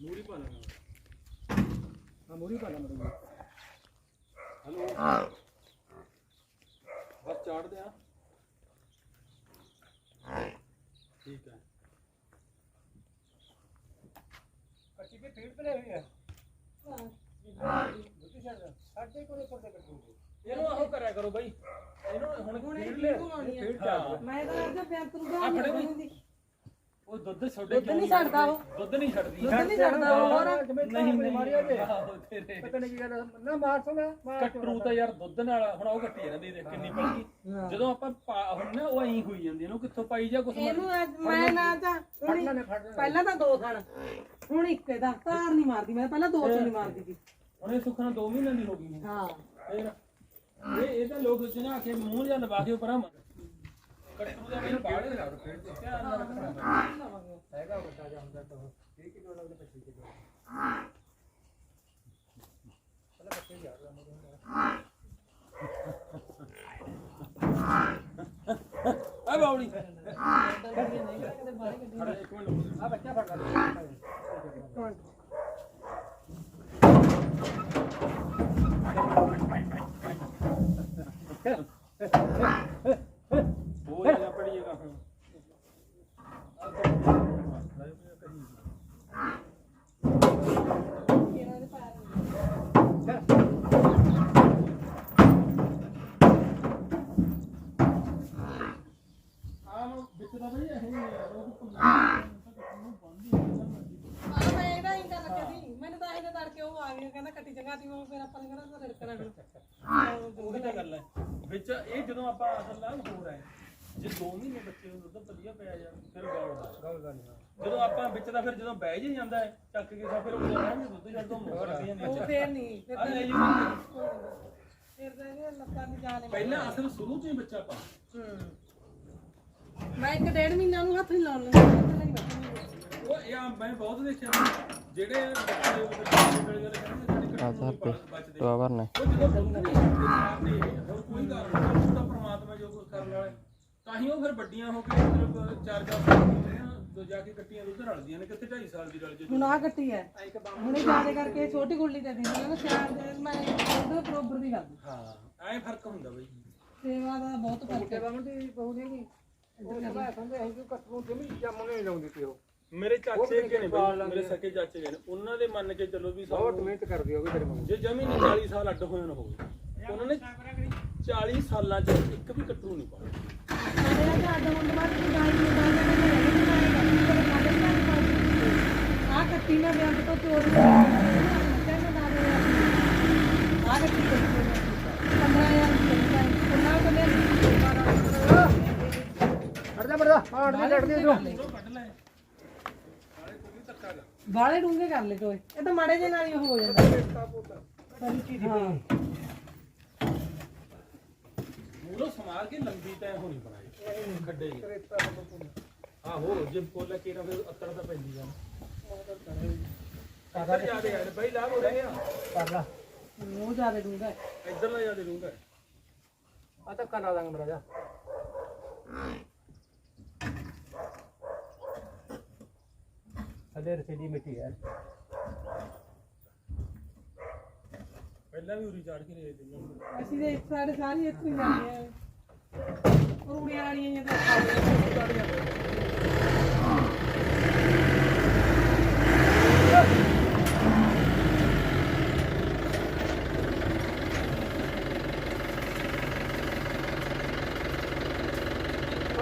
ਮੂਰੀ ਪਾ ਲੈਣਾ ਹਾਂ ਮੋਰੀ ਪਾ ਲਾ ਮਰੂੰਗਾ ਹਲੋ ਬਸ ਚਾੜ ਦਿਆਂ ਠੀਕ ਹੈ ਕੱਚੀ ਵੀ ਫੀਡ ਤੇ ਹੋਈ ਹੈ ਸਾਡੇ ਕੋਲੇ ਕੋਲੇ ਕੱਟੂਗੇ ਇਹਨੂੰ ਆਹੋ ਕਰਿਆ ਕਰੋ ਬਾਈ ਇਹਨੂੰ ਹੁਣ ਫੀਡ ਲੈ ਫੀਡ ਚਾੜ ਮੈਂ ਤਾਂ ਅੱਜ ਬੈਂਕ ਨੂੰ ਗਾ ਆਪਣੇ ਵੀ ਉਹ ਦੁੱਧ ਛੋਡੇ ਦੁੱਧ ਨਹੀਂ ਛੱਡਦਾ ਉਹ। ਦੁੱਧ ਨਹੀਂ ਛੱਡਦੀ। ਦੁੱਧ ਨਹੀਂ ਛੱਡਦਾ ਉਹ। ਹੋਰ। ਨਹੀਂ ਨਹੀਂ। ਮਾਰਿਆ ਜੇ। ਆਹੋ ਤੇਰੇ। ਪਤਾ ਨਹੀਂ ਕੀ ਗੱਲ ਨਾ ਮਾਰ ਸੋ ਮਾਰ ਕਟਰੂ ਤਾਂ ਯਾਰ ਦੁੱਧ ਨਾਲ ਹੁਣ ਉਹ ਕੱਟੀ ਜਾਂਦੀ ਦੇਖ ਕਿੰਨੀ ਪਲ ਗਈ ਜਦੋਂ ਆਪਾਂ ਪਾ- ਹੁਣ ਨਾ ਉਹ ਐਂ ਹੋਈ ਜਾਂਦੀ ਇਹਨੂੰ ਕਿੱਥੋਂ ਪਾਈ ਜਾ ਕੁਛ ਇਹਨੂੰ ਅੱਜ ਮੈਂ ਨਾ ਤਾਂ ਹੁਣ ਨੇ ਫੜ ਲੈਣਾ। ਪਹਿਲਾਂ ਤਾਂ ਦੋ ਥਣ ਹੁਣ ਇੱਕ ਦਾ ਧਾਰ ਨਹੀਂ ਮਾਰਦੀ। ਮੈਂ ਪਹਿਲਾਂ ਦੋ ਚ ਨਹੀਂ ਮਾਰਦੀ ਸੀ। ਹੁਣ ਇਹ ਸੁੱਖਣਾ 2 ਮਹੀਨਿਆਂ ਦੀ ਹੋ ਗਈ। ਹੈ। ਇਹ ਇਹ ਤਾਂ ਲੋਕ ਜਨਾ ਕੇ ਮੂੰਹ ਜਾਂ ਲਵਾ ਕੇ ਪਰਾਂ ਬਾਉਲੀ ਖੜੇ ਇੱਕ ਮਿੰਟ ਆ ਬੱਚਾ ਫੜ ਲਾ ਹੋ ਜਾ ਪੜੀਏਗਾ ਹੁਣ ਆਮ ਵਿੱਚ ਦਾ ਬਈ ਇਹ ਲੋਕ ਆ ਮੈਂ ਇਹਦਾ ਹੀ ਗੱਲ ਕਰੀ ਮੈਨੂੰ ਤਾਂ ਇਹਨੇ ਤੜਕੇ ਉਹ ਆ ਗਿਆ ਕਹਿੰਦਾ ਕੱਟੀ ਚੰਗਾ ਤੀ ਉਹ ਫਿਰ ਆਪਾਂ ਨੇ ਕਹਿੰਦਾ ਰੜਕਣਾ ਹੁਣ ਉਹੀ ਤਾਂ ਗੱਲ ਹੈ ਵਿੱਚ ਇਹ ਜਦੋਂ ਆਪਾਂ ਅਸਲ ਨਾਲ ਹੋ ਰਿਹਾ ਜੇ 2 ਮਹੀਨੇ ਬੱਚੇ ਨੂੰ ਦੁੱਧ ਵਧੀਆ ਪਿਆ ਜਾ ਫਿਰ ਗੌਲ ਦਾ ਗੱਲ ਗੱਲ ਨਹੀਂ ਜਦੋਂ ਆਪਾਂ ਵਿੱਚ ਦਾ ਫਿਰ ਜਦੋਂ ਬਹਿ ਜੇ ਜਾਂਦਾ ਹੈ ਚੱਕ ਕੇ ਸਾ ਫਿਰ ਉਹ ਰਹਿਣਗੇ ਦੁੱਧ ਜਦ ਤੋਂ ਮੋੜ ਰੱਖ ਜਾਂਦੀ ਉਹ ਹੈ ਫੇਰ ਨਹੀਂ ਫਿਰ ਜੀ। ਫਿਰ ਤਾਂ ਇਹਨੇ ਲੱਤਾਂ ਨੂੰ ਜਾਣੇ ਪਹਿਲਾਂ ਅਸਲ ਸ਼ੁਰੂ ਤੋਂ ਹੀ ਬੱਚਾ ਪਾ। ਹੂੰ। ਮੈਂ ਇੱਕ ਡੇਢ ਮਹੀਨਾ ਨੂੰ ਹੱਥ ਨਹੀਂ ਲਾਉਣ ਲੱਗੀ ਹੀ ਉਹ ਇਹ ਆ ਮੈਂ ਬਹੁਤ ਦੇਖਿਆ ਜਿਹੜੇ ਬੱਚੇ ਉਹ ਬੱਚੇ ਵਾਲੇ ਕਹਿੰਦੇ ਸਾਡੇ ਕੱਟੂ ਬਚਦੇ ਟਵਾ ਭਰਨਾ ਕੋਈ ਕਾਰਨ ਉਹ ਤਾਂ ਪ੍ਰਮਾਤਮਾ ਜੋ ਕੁਝ ਕਰਨ ਵਾਲੇ ਤਾਂ ਹੀ। ਉਹ ਫਿਰ ਵੱਡੀਆਂ ਹੋ। ਕੇ ਮਤਲਬ ਚਾਰ ਚਾਰ ਆ ਜੋ ਜਾ ਕੇ ਕੱਟੀਆਂ ਦੁੱਧ ਰਲਦੀਆਂ ਨੇ ਕਿੱਥੇ 2.5 ਸਾਲ ਦੀ ਰਲ ਜੇ ਹੁਣ ਆ ਕੱਟੀ ਹੈ ਹੁਣ ਜ਼ਿਆਦਾ ਕਰਕੇ ਛੋਟੀ ਗੁੱਲੀ ਤੇ ਦਿੰਦੀ ਨਾ ਸ਼ਾਇਦ ਦੇ ਮੈਂ ਉਹਦੇ ਬਰੋਬਰ ਦੀ ਕਰਦੀ ਹਾਂ ਐ ਫ਼ਰਕ ਹੁੰਦਾ ਬਈ ਸੇਵਾ ਦਾ ਬਹੁਤ ਫ਼ਰਕ ਹੈ। ਬਾਮਣ ਦੀ ਬਹੂ ਦੀ ਨਹੀਂ ਉਹ ਕਹਿੰਦਾ ਅਸੀਂ ਜੋ ਕੱਟੂ ਜਮੀ ਜੰਮ ਨਹੀਂ ਲਾਉਂਦੀ ਤੇ ਉਹ। ਮੇਰੇ ਚਾਚੇ ਕੇ ਨੇ ਬਈ ਮੇਰੇ ਸਕੇ ਚਾਚੇ ਨੇ। ਉਹਨਾਂ ਦੇ ਮੰਨ ਕੇ ਚੱਲੋ ਵੀ ਬਹੁਤ ਸਾਨੂੰ ਮਿਹਨਤ ਕਰਦੀ ਹੋਵੇ ਤੇਰੇ ਮਨ ਜੇ ਜਮੀ ਨਹੀਂ 40 ਸਾਲ ਅੱਡ ਹੋਏ ਨਾ ਹੋਵੇ ਉਹਨਾਂ ਨੇ 40 ਸਾਲਾਂ ਚ ਇੱਕ ਵੀ ਕੱਟੂ ਨਹੀਂ ਪਾਇਆ। ਸਾਡੇ ਆ ਅੱਡ ਹੋਣ ਤੋਂ ਬਾਅਦ ਕੋਈ ਗਾਈ ਨੂੰ ਗਾਈ ਨੂੰ ਨਹੀਂ ਆ ਕੱਟੀ ਨਾ ਬਿਆਨ ਤੋਂ। ਚੋਰੀ ਕਹਿੰਦਾ ਨਾ ਆ ਕੱਟੀ ਕੱਟੀ 15000 ਕਿੰਨਾ ਕਦੇ ਹਟ ਜਾ ਮਰਦਾ ਹਟ ਜਾ ਕੱਢ ਦੇ ਤੂੰ ਕੱਢ ਲੈ ਬਾਲੇ ਡੂੰਗੇ ਕਰ ਲੈ ਟੋਏ। ਇਹ ਤਾਂ ਮਾੜੇ ਜੇ ਨਾਲ ਹੀ ਉਹ ਹੋ ਜਾਂਦਾ। ਹਾਂ ਮੂਰੋ ਸਮਾਰ ਕੇ ਲੰਬੀ ਤੈ ਹੋਣੀ ਬਣਾਈ। ਖੱਡੇ ਜੀ ਆਹੋ ਜੇ ਕੋਲਾ ਕੀਰਾ ਫਿਰ ਅੱਤਰ ਤਾਂ ਪੈਂਦੀ ਆ। ਜਾ ਦੇ ਯਾਰ ਬਈ ਲਾਭ ਹੋ ਰਿਹਾ ਕਰ ਲਾ ਉਹ ਜ਼ਿਆਦਾ ਡੂੰਗਾ ਹੈ। ਇੱਧਰ ਲਾ ਜਾ ਦੇ ਲੂੰਗਾ ਆ ਤਾਂ ਕਰ ਦਾਂਗੇ ਮਰਾ ਅਦੇ ਰਸੀਦੀ ਮਿੱਟੀ ਹੈ। ਪਹਿਲਾਂ ਵੀ ਉਰੀ ਚੜ ਕੇ ਲੈ ਅਸੀਂ ਦੇ ਸਾਈਡ ਸਾਰੀ ਇੱਥੋਂ ਹੀ ਜਾਂਦੇ ਆ। ਰੂੜੀਆਂ ਵਾਲੀਆਂ ਜਾਂ ਤਾਂ ਖਾ ਲਿਆ ਆ।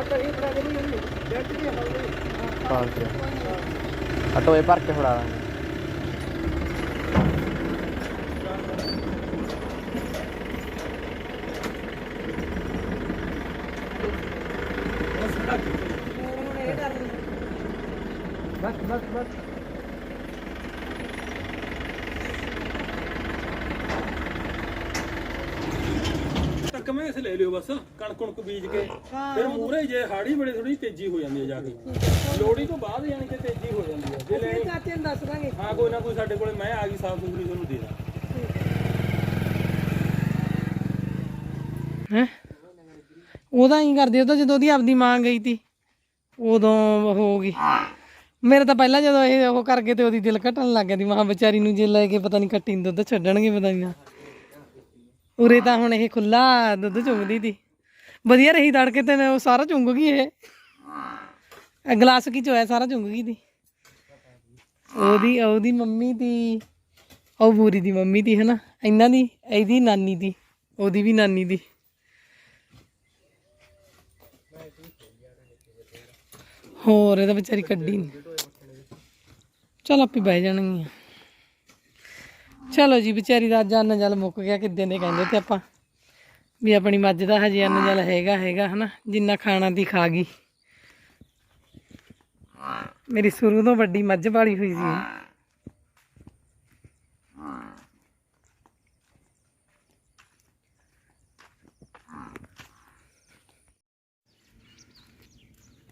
ਤਾਂ ਇਹ ਬੜਾ ਜਿਹੜੀ ਹੁੰਦੀ ਡੈਂਟ ਦੀ ਹੌਲੀ। ਆ ਟੋਏ ਭਰ ਕੇ ਫੜਾ ਦਾਂਗੇ। ਬਸ ਬਸ ਬਸ। ਮੈਂ ਇਸ ਲੈ ਲਿਓ ਬਸ ਕਣਕ ਕੁਣਕ ਬੀਜ ਕੇ। ਫਿਰ ਮੂਰੇ ਜੇ ਹਾੜੀ ਬੜੇ ਥੋੜੀ ਤੇਜ਼ੀ ਹੋ ਜਾਂਦੀ ਹੈ ਜਾ ਕੇ। ਲੋੜੀ ਤੋਂ ਬਾਅਦ ਯਾਨੀ ਕਿ ਤੇਜ਼ੀ ਹੋ ਜਾਂਦੀ ਹੈ ਜੇ ਲੈ ਇਹ ਚਾਚੇ ਨੂੰ ਦੱਸ ਦਾਂਗੇ। ਹਾਂ ਕੋਈ ਨਾ ਕੋਈ ਸਾਡੇ ਕੋਲੇ ਮੈਂ ਆ ਗਈ ਸਾਫ਼ ਸੁਥਰੀ ਤੁਹਾਨੂੰ ਦੇ ਦਾਂ। ਹੈ? ਉਹਦਾ ਹੀ ਕਰਦੇ? ਉਹ ਤਾਂ ਜਦੋਂ ਉਹਦੀ ਆਪਦੀ ਮਾਂ ਗਈ ਤੀ ਉਦੋਂ ਹੋ ਗਈ। ਮੇਰੇ ਤਾਂ ਪਹਿਲਾਂ ਜਦੋਂ ਇਹ ਉਹ ਕਰ ਗਏ ਤੇ ਉਹਦੀ ਦਿਲ ਘਟਣ ਲੱਗ ਗਿਆ ਦੀ ਮਾਂ ਵਿਚਾਰੀ ਨੂੰ ਜੇ ਲੈ ਕੇ ਪਤਾ ਨਹੀਂ ਕੱਟੀ ਨੂੰ ਦੁੱਧ ਛੱਡਣਗੇ ਪਤਾ ਨਹੀਂ ਉਰੇ ਤਾਂ ਹੁਣ ਇਹ ਖੁੱਲਾ ਦੁੱਧ ਚੁੰਗਦੀ ਤੀ ਵਧੀਆ ਰਹੀ ਤੜਕੇ ਤੇ, ਉਹ ਸਾਰਾ ਚੁੰਗ ਗਈ ਇਹ। ਇਹ ਗਲਾਸ ਕੀ ਚੋਇਆ, ਸਾਰਾ ਚੁੰਗ ਗਈ ਤੀ ਉਹਦੀ ਉਹਦੀ ਮੰਮੀ ਦੀ, ਉਹ ਬੂਰੀ ਦੀ ਮੰਮੀ ਦੀ ਹਨਾ। ਇਹਨਾਂ ਦੀ, ਇਹਦੀ ਨਾਨੀ ਦੀ, ਉਹਦੀ ਵੀ ਨਾਨੀ ਦੀ। ਹੋਰ ਇਹਦਾ ਵਿਚਾਰੀ ਕੱਢੀ ਨਹੀਂ ਚਲ ਆਪੇ ਬਹਿ ਜਾਣਗੀਆਂ। ਚਲੋ ਜੀ, ਵਿਚਾਰੀ ਦਾ ਅੱਜ ਅੰਨ ਜਲ ਮੁੱਕ ਗਿਆ, ਕਿੱਦਾਂ ਦੇ ਕਹਿੰਦੇ ਤੇ ਆਪਾਂ। ਵੀ ਆਪਣੀ ਮੱਝ ਦਾ ਹਜੇ ਅੰਨ ਜਲ ਹੈਗਾ ਹੈਗਾ, ਹਨਾ? ਜਿੰਨਾ ਖਾਣਾ ਦੀ ਖਾ ਗਈ। ਮੇਰੀ ਸ਼ੁਰੂ ਤੋਂ ਵੱਡੀ ਮੱਝ ਵਾਲੀ ਹੋਈ ਸੀ।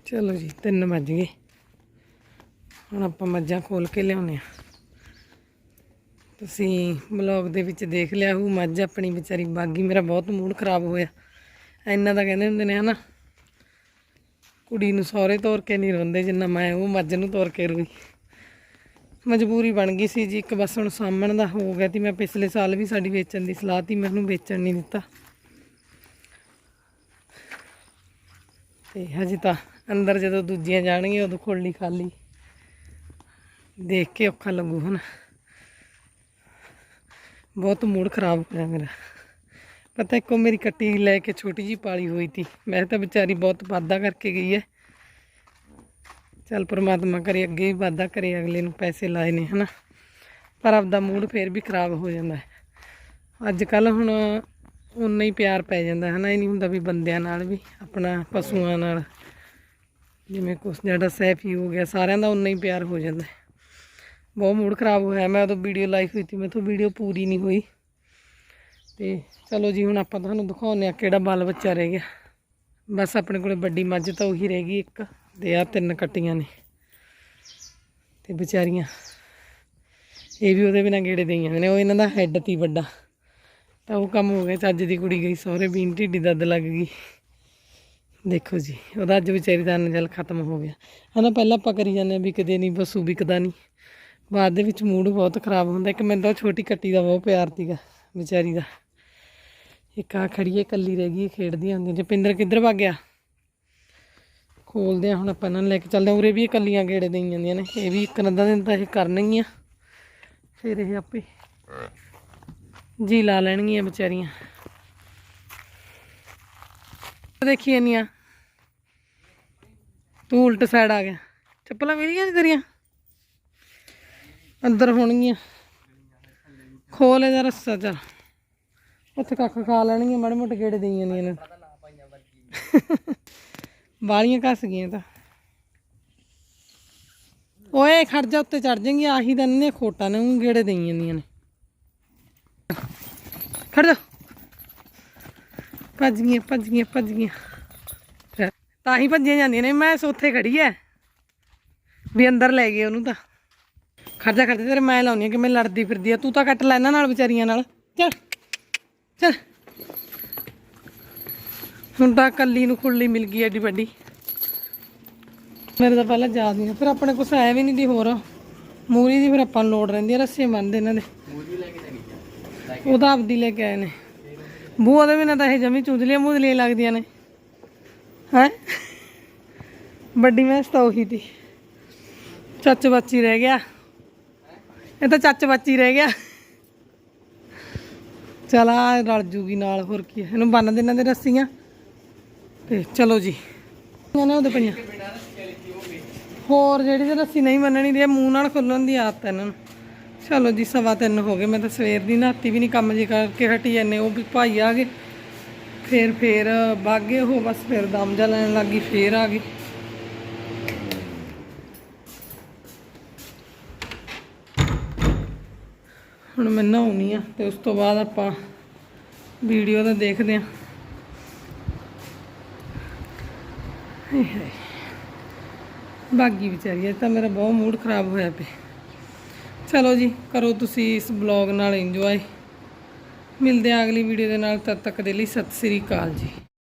ਚਲੋ ਜੀ, ਤਿੰਨ ਵੱਜ ਗਏ। ਹੁਣ ਆਪਾਂ ਮੱਝਾਂ ਖੋਲ ਕੇ ਲਿਆਉਨੇ ਆ ਤੁਸੀਂ ਬਲੌਗ ਦੇ ਵਿੱਚ ਦੇਖ ਲਿਆ ਉਹ ਮੱਝ ਆਪਣੀ ਵਿਚਾਰੀ ਬਾਗੀ, ਮੇਰਾ ਬਹੁਤ ਮੂਡ ਖਰਾਬ ਹੋਇਆ। ਇੰਨਾ ਤਾਂ ਕਹਿੰਦੇ ਹੁੰਦੇ ਨੇ, ਹਨਾ? ਕੁੜੀ ਨੂੰ ਸਹੁਰੇ ਤੋਰ ਕੇ ਨਹੀਂ ਰੋਂਦੇ ਜਿੰਨਾ ਮੈਂ, ਉਹ ਮੱਝ ਨੂੰ ਤੋਰ ਕੇ ਰੋਈ। ਮਜਬੂਰੀ ਬਣ ਗਈ ਸੀ ਜੀ, ਇੱਕ ਬਸ ਹੁਣ ਸਾਹਮਣ ਦਾ ਹੋ ਗਿਆ ਤੀ ਮੈਂ ਪਿਛਲੇ ਸਾਲ ਵੀ ਸਾਡੀ ਵੇਚਣ ਦੀ ਸਲਾਹ ਤੀ ਮੈਂ ਉਹਨੂੰ ਵੇਚਣ ਨਹੀਂ ਦਿੱਤਾ। ਤੇ ਹਜੇ ਤਾਂ ਅੰਦਰ ਜਦੋਂ ਦੂਜੀਆਂ ਜਾਣਗੀਆਂ, ਉਦੋਂ ਖੋਲੀ ਖਾਲੀ। ਦੇਖ ਕੇ ਔਖਾ ਲੱਗੂ ਹੁਣ ਬਹੁਤ ਮੂਡ ਖਰਾਬ ਹੋਇਆ ਮੇਰਾ। ਪਤਾ ਇੱਕੋ ਮੇਰੀ ਕੱਟੀ ਲੈ ਕੇ ਛੋਟੀ ਜੀ ਪਾਲੀ ਹੋਈ ਤੀ। ਮੈਂ ਤਾਂ ਵਿਚਾਰੀ ਬਹੁਤ ਵਾਦਾ ਕਰਕੇ ਗਈ ਹੈ ਚੱਲ ਪਰਮਾਤਮਾ ਕਰੇ ਅੱਗੇ ਵੀ ਵਾਦਾ ਕਰੇ, ਅਗਲੇ ਨੂੰ ਪੈਸੇ ਲਾਏ ਨੇ, ਹਨਾ। ਪਰ ਆਪਦਾ ਮੂਡ ਫੇਰ ਵੀ ਖਰਾਬ ਹੋ ਜਾਂਦਾ ਹੈ ਅੱਜ ਕੱਲ ਹੁਣ ਉਨਾ ਹੀ ਪਿਆਰ ਪੈ ਜਾਂਦਾ ਹੈ ਨਾ ਇਹ ਨਹੀਂ ਹੁੰਦਾ ਵੀ ਬੰਦਿਆਂ ਨਾਲ ਵੀ, ਆਪਣਾ ਪਸ਼ੂਆਂ ਨਾਲ। ਜਿਵੇਂ ਕੁਛ, ਜਿਹੜਾ ਸੈਫੀ ਹੋ ਗਿਆ, ਸਾਰਿਆਂ ਦਾ ਉਨਾ ਹੀ ਪਿਆਰ ਹੋ ਜਾਂਦਾ ਬਹੁਤ ਮੂਡ ਖਰਾਬ ਹੋਇਆ ਮੈਂ ਉਦੋਂ ਵੀਡੀਓ ਲਾਈਵ ਹੋਈ ਸੀ। ਮੈਥੋਂ ਵੀਡੀਓ ਪੂਰੀ ਨਹੀਂ ਹੋਈ। ਤੇ ਚਲੋ ਜੀ, ਹੁਣ ਆਪਾਂ ਤੁਹਾਨੂੰ ਦਿਖਾਉਂਦੇ ਆ ਕਿਹੜਾ ਬਾਲ ਬੱਚਾ ਰਹਿ ਗਿਆ। ਬਸ ਆਪਣੇ ਕੋਲੇ ਵੱਡੀ ਮੱਝ ਤਾਂ ਉਹੀ ਰਹਿ ਗਈ ਇੱਕ ਤੇ ਆ ਤਿੰਨ ਕੱਟੀਆਂ ਨੇ ਤੇ ਵਿਚਾਰੀਆਂ। ਇਹ ਵੀ ਉਹਦੇ ਬਿਨਾਂ ਗੇੜੇ ਦੇਈਆਂ ਨੇ। ਉਹ ਇਹਨਾਂ ਦਾ ਹੈੱਡ ਤੀ ਵੱਡਾ। ਤਾਂ ਉਹ ਕੰਮ ਹੋ ਗਿਆ। ਚੱਜ ਦੀ ਕੁੜੀ ਗਈ। ਸਹੁਰੇ ਬੀਨ ਢਿੱਡੀ ਦੱਦ ਲੱਗ ਗਈ। ਦੇਖੋ ਜੀ, ਉਹਦਾ ਅੱਜ ਵਿਚਾਰੀ ਦਾ ਨਜਲ ਖਤਮ ਹੋ ਗਿਆ। ਹਨਾ, ਪਹਿਲਾਂ ਆਪਾਂ ਕਰੀ ਜਾਂਦੇ ਹਾਂ ਵੀ ਕਦੇ ਨਹੀਂ, ਬਸੂ ਵਿਕਦਾ ਨਹੀਂ। ਬਾਅਦ ਦੇ ਵਿੱਚ ਮੂਡ ਬਹੁਤ ਖਰਾਬ ਹੁੰਦਾ, ਇੱਕ ਮੈਨੂੰ ਤਾਂ ਛੋਟੀ ਕੱਟੀ ਦਾ ਬਹੁਤ ਪਿਆਰ ਸੀਗਾ, ਵਿਚਾਰੀ ਦਾ। ਇੱਕ ਆ ਖੜੀ ਹੈ, ਇਕੱਲੀ ਰਹਿ ਗਈ ਇਹ ਖੇਡਦੀਆਂ ਹੁੰਦੀਆਂ ਪਿੰਦਰ ਕਿੱਧਰ ਭੱਗ ਗਿਆ? ਖੋਲਦੇ ਆ ਹੁਣ ਆਪਾਂ ਇਹਨਾਂ ਨੂੰ ਲੈ ਕੇ, ਚੱਲਦੇ ਹਾਂ, ਉਰੇ ਵੀ ਇਕੱਲੀਆਂ ਗੇੜੇ ਦੇਈ ਜਾਂਦੀਆਂ ਨੇ, ਇਹ ਵੀ ਇੱਕ ਨੱਦਾ ਦਿਨ ਤਾਂ ਇਹ ਕਰਨਗੀਆਂ। ਫਿਰ ਇਹ ਆਪੇ ਜੀ ਲਾ ਲੈਣਗੀਆਂ ਵਿਚਾਰੀਆਂ। ਦੇਖੀ ਇੰਨੀਆਂ। ਤੂੰ ਉਲਟ ਸਾਈਡ ਆ ਗਿਆ। ਚੱਪਲਾਂ ਮਿਲੀਆਂ ਨਹੀਂ ਤੇਰੀਆਂ? ਅੰਦਰ ਹੋਣਗੀਆਂ। ਖੋਲ ਇਹਦਾ ਰੱਸਾ ਚੱਲ। ਉੱਥੇ ਕੱਖ ਖਾ ਲੈਣਗੀਆਂ, ਮਾੜੇ ਮੋਟੇ ਗੇੜੇ ਦੇਈ ਜਾਂਦੀਆਂ ਨੇ ਵਾਲੀਆਂ ਘਸ ਗਈਆਂ ਤਾਂ। ਓਏ, ਖੜ ਜਾ, ਉੱਤੇ ਚੜ ਜਾਏਗੀ। ਆਹੀ ਤਾਂ ਨੇ, ਖੋਟਾ ਨੇ ਉਹ ਗੇੜੇ ਦੇਈ ਜਾਂਦੀਆਂ ਨੇ ਖੜ ਜਾ। ਭੱਜ ਗਈਆਂ ਭੱਜ ਗਈਆਂ ਭੱਜ ਗਈਆਂ। ਤਾਂ ਹੀ ਭੱਜੀਆਂ ਜਾਂਦੀਆਂ ਨੇ। ਮੈਂ ਉੱਥੇ ਖੜੀ ਐ। ਵੀ ਅੰਦਰ ਲੈ ਗਏ ਉਹਨੂੰ ਤਾਂ। ਖਰਜਾ ਖਰਜਾ ਤੇਰੇ ਮੈਂ ਲਾਉਣੀ ਆ ਕਿ ਮੈਂ ਲੜਦੀ ਫਿਰਦੀ ਆ। ਤੂੰ ਤਾਂ ਕੱਟ ਲੈ ਇਹਨਾਂ ਨਾਲ ਵਿਚਾਰੀਆਂ ਨਾਲ। ਚੱਲ ਚੱਲ। ਹੁਣ ਤਾਂ ਕੱਲੀ ਨੂੰ ਖੁੱਲੀ ਮਿਲ ਗਈ ਐਡੀ ਵੱਡੀ। ਮੇਰੇ ਤਾਂ ਪਹਿਲਾਂ ਯਾਦ ਨਹੀਂ ਫਿਰ ਆਪਣੇ ਕੁਛ ਐ ਵੀ ਨਹੀਂ ਦੀ ਹੋਰ। ਮੂਰੀ ਦੀ ਫਿਰ ਆਪਾਂ ਨੂੰ ਲੋੜ ਰਹਿੰਦੀ ਆ ਰੱਸੇ ਬੰਨਦੇ ਇਹਨਾਂ ਦੇ। ਉਹਦਾ ਆਪਦੀ ਲੈ ਕੇ ਆਏ ਨੇ। ਬੂਆ ਦੇ ਬਿਨਾਂ ਤਾਂ ਇਹ ਜਮੀ ਚੁੰਦਲੀਆਂ ਮੁੰਦਲੀਆਂ ਲੱਗਦੀਆਂ ਨੇ। ਹੈ? ਵੱਡੀ ਮੈਸ ਤਾਂ ਉਹੀ ਤੀ ਚੱਚ ਬੱਚੀ ਰਹਿ ਗਿਆ। ਇਹ ਤਾਂ ਚੱਚ ਬੱਚੀ ਰਹਿ ਗਿਆ। ਚਲ ਆ ਰਲ ਜੂਗੀ ਨਾਲ, ਹੋਰ ਕੀ ਇਹਨੂੰ ਬੰਨ ਦੇਣਾ ਦੇ ਰੱਸੀਆਂ। ਤੇ ਚਲੋ ਜੀ। ਇਹਨਾਂ ਉਹਦੇ ਪਈਆਂ। ਹੋਰ ਜਿਹੜੀ ਤੇ ਰੱਸੀ ਨਹੀਂ ਮੰਨਣੀ ਦੀ ਮੂੰਹ ਨਾਲ ਖੁੱਲਣ ਦੀ ਆਦਤ ਹੈ ਇਹਨਾਂ ਨੂੰ। ਚਲੋ ਜੀ, ਸਵਾ ਤਿੰਨ ਹੋ ਗਏ। ਮੈਂ ਤਾਂ ਸਵੇਰ ਦੀ ਨਹਾਤੀ ਵੀ ਨਹੀਂ, ਕੰਮ ਜੇ ਕਰਕੇ ਹਟੀ ਜਾਂਦੇ, ਉਹ ਵੀ ਭਾਈ ਆ ਗਏ। ਫੇਰ ਫੇਰ ਬਾਗੇ ਉਹ ਬਸ ਫੇਰ ਦਮ ਜਾ ਲੈਣ ਲੱਗੀ, ਫੇਰ ਆ ਗਈ ਹੁਣ ਮੈਂ ਨਹਾਉਣੀ ਆ ਤੇ ਉਸ ਤੋਂ ਬਾਅਦ ਆਪਾਂ ਵੀਡੀਓ ਦਾ ਦੇਖਦੇ ਆ। ਹਾਏ ਹਾਏ। ਬਾਗੀ ਵਿਚਾਰੀ, ਅੱਜ ਤਾਂ ਮੇਰਾ ਬਹੁਤ ਮੂਡ ਖਰਾਬ ਹੋਇਆ ਪਿਆ। ਚਲੋ ਜੀ, ਕਰੋ ਤੁਸੀਂ ਇਸ ਬਲੌਗ ਨਾਲ ਇੰਜੋਏ ਮਿਲਦੇ ਆ ਅਗਲੀ ਵੀਡੀਓ ਦੇ ਨਾਲ, ਤਦ ਤੱਕ ਦੇ ਲਈ ਸਤਿ ਸ੍ਰੀ ਅਕਾਲ ਜੀ।